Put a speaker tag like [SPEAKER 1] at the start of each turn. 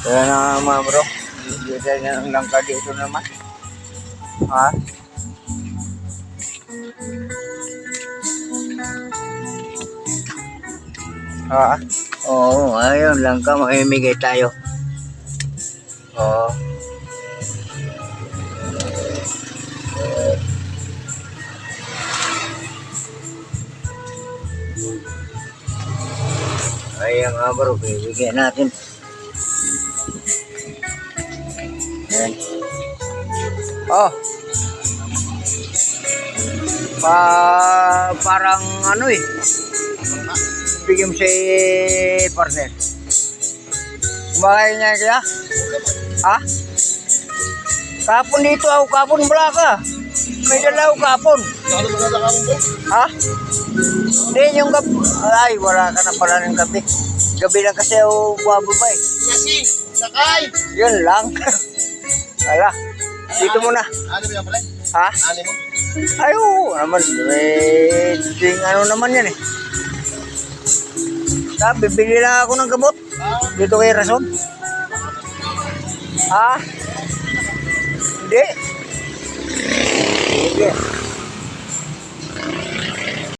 [SPEAKER 1] Kaya na mga bro. Bibigay na ng langka dito naman. Ha? Ha? Oo, ayun langka. Mamimigay tayo. Oo. Ayan nga bro, bibigyan natin. Ayan. Oh. Pa parang ano eh. Bigyan mo si partner. Kumakain niya kaya? Ha? Kapon dito ako, kapon wala ka. May dala ako kapon.
[SPEAKER 2] Ano?
[SPEAKER 1] Ha? Hindi, yung gabi. Ay, wala ka na pala ng gabi. Gabi lang kasi ako bumababa eh.
[SPEAKER 2] Yasi, sakay!
[SPEAKER 1] Yun lang. Ala, dito muna.
[SPEAKER 2] Ano ba yan pala?
[SPEAKER 1] Ha?
[SPEAKER 2] Ano mo?
[SPEAKER 1] Ay, oo naman. Ding ano naman yan eh. Ha, bibili lang ako ng gamot.
[SPEAKER 2] Ah,
[SPEAKER 1] Dito kay Rason. Ha? Hindi. Sige.